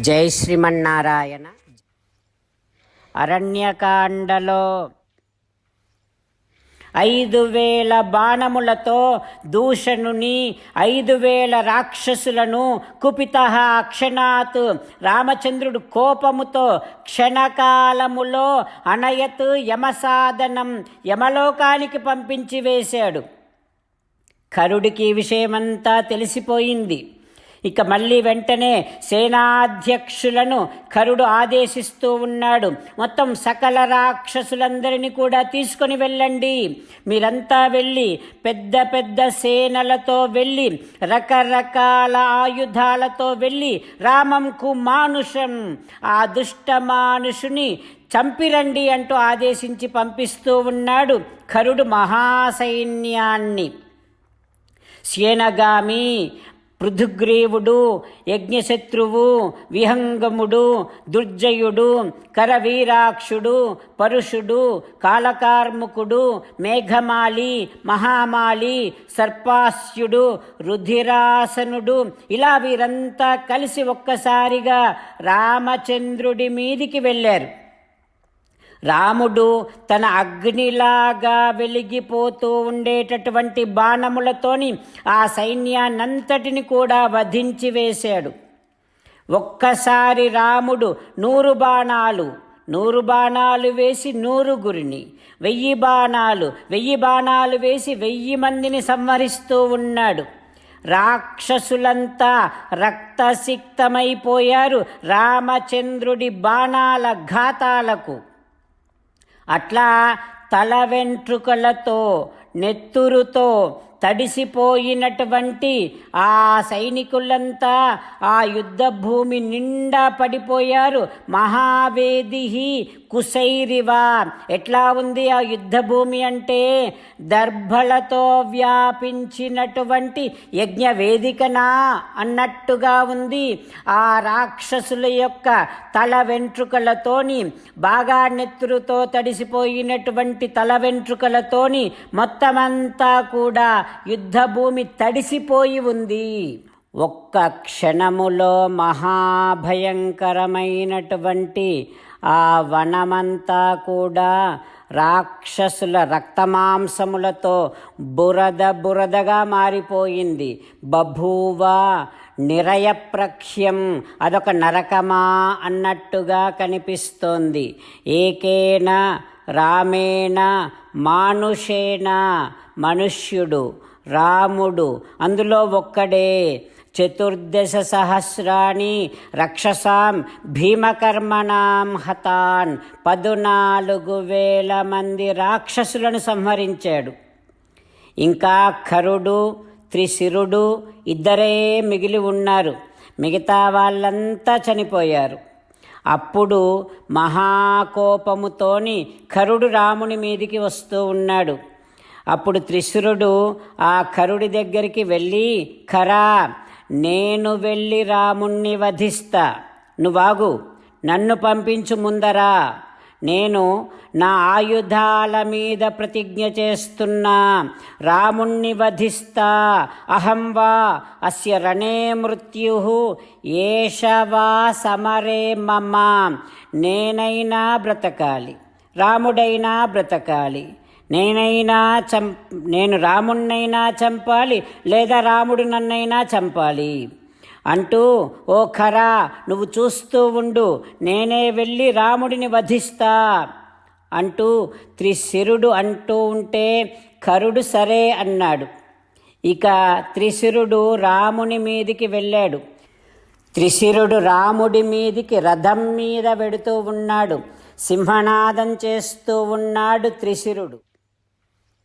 జై శ్రీమన్నారాయణ. అరణ్యకాండలో ఐదు వేల బాణములతో దూషణుని ఐదు వేల రాక్షసులను కుపిత అక్షణాత్ రామచంద్రుడు కోపముతో క్షణకాలములో అనయత్ యమసాధనం యమలోకానికి పంపించి వేశాడు. కరుడికి విషయమంతా తెలిసిపోయింది. ఇక మళ్ళీ వెంటనే సేనాధ్యక్షులను కరుడు ఆదేశిస్తూ ఉన్నాడు. మొత్తం సకల రాక్షసులందరినీ కూడా తీసుకొని వెళ్ళండి. మీరంతా వెళ్ళి పెద్ద పెద్ద సేనలతో వెళ్ళి రకరకాల ఆయుధాలతో వెళ్ళి రామంకు మానుషం ఆ దుష్ట మానుషుని చంపిరండి అంటూ ఆదేశించి పంపిస్తూ ఉన్నాడు కరుడు మహాసైన్యాన్ని. సేనగామి పృథుగ్రీవుడు యజ్ఞశత్రువు విహంగముడు దుర్జయుడు కరవీరాక్షుడు పరుషుడు కాలకార్ముకుడు మేఘమాలి మహామాలి సర్పాస్యుడు రుధిరాసనుడు. ఇలా వీరంతా కలిసి ఒక్కసారిగా రామచంద్రుడి మీదికి వెళ్ళారు. రాముడు తన అగ్నిలాగా వెలిగిపోతూ ఉండేటటువంటి బాణములతోని ఆ సైన్యాన్నంతటిని కూడా వధించి వేశాడు. ఒక్కసారి రాముడు నూరు బాణాలు నూరు బాణాలు వేసి నూరుగురిని వెయ్యి బాణాలు వెయ్యి బాణాలు వేసి వెయ్యి మందిని సంహరిస్తూ ఉన్నాడు. రాక్షసులంతా రక్తసిక్తమైపోయారు రామచంద్రుడి బాణాల ఘాతాలకు. అట్లా తల వెంట్రుకలతో నెత్తురుతో తడిసిపోయినటువంటి ఆ సైనికులంతా ఆ యుద్ధ భూమి నిండా పడిపోయారు. మహావేది కుసైరివా. ఎట్లా ఉంది ఆ యుద్ధ భూమి అంటే? దర్భలతో వ్యాపించినటువంటి యజ్ఞ వేదికనా అన్నట్టుగా ఉంది. ఆ రాక్షసుల యొక్క తల వెంట్రుకలతోని బాగా నెత్తురుతో తడిసిపోయినటువంటి తల వెంట్రుకలతోని మొత్తమంతా కూడా యుద్ధభూమి తడిసిపోయి ఉంది. ఒక్క క్షణములో మహాభయంకరమైనటువంటి ఆ వనమంతా కూడా రాక్షసుల రక్తమాంసములతో బురద బురదగా మారిపోయింది. బభూవ నిరయప్రక్ష్యం అదొక నరకమా అన్నట్టుగా కనిపిస్తోంది. ఏకేన రామేణ మానుషేణ మనుష్యుడు రాముడు. అందులో ఒక్కడే. చతుర్దశ సహస్రాణి రక్షసాం భీమకర్మణాం హతాన్. పదునాలుగు వేల మంది రాక్షసులను సంహరించాడు. ఇంకా ఖరుడు త్రిశిరుడు ఇద్దరే మిగిలి ఉన్నారు. మిగతా వాళ్ళంతా చనిపోయారు. అప్పుడు మహాకోపముతోని కరుడు రాముని మీదికి వస్తూ ఉన్నాడు. అప్పుడు త్రిశురుడు ఆ కరుడి దగ్గరికి వెళ్ళి ఖరా నేను వెళ్ళి రాముణ్ణి వధిస్తా. నువ్వాగు నన్ను పంపించు ముందరా. నేను నా ఆయుధాల మీద ప్రతిజ్ఞ చేస్తున్నా రాముణ్ణి వధిస్తా. అహం వా అస్య రణే మృత్యు ఏషవా సమరే మమ. నేనైనా బ్రతకాలి రాముడైనా బ్రతకాలి. నేనైనా చం నేను రాముణ్ణైనా చంపాలి లేదా రాముడు నన్నైనా చంపాలి. అంటూ ఓ ఖరా నువ్వు చూస్తూ ఉండు నేనే వెళ్ళి రాముడిని వధిస్తా అంటూ త్రిశిరుడు అంటూ ఉంటే కరుడు సరే అన్నాడు. ఇక త్రిశిరుడు రాముని మీదికి వెళ్ళాడు. త్రిశిరుడు రాముడి మీదికి రథం మీద వెడుతూ ఉన్నాడు. సింహనాదం చేస్తూ ఉన్నాడు త్రిశిరుడు.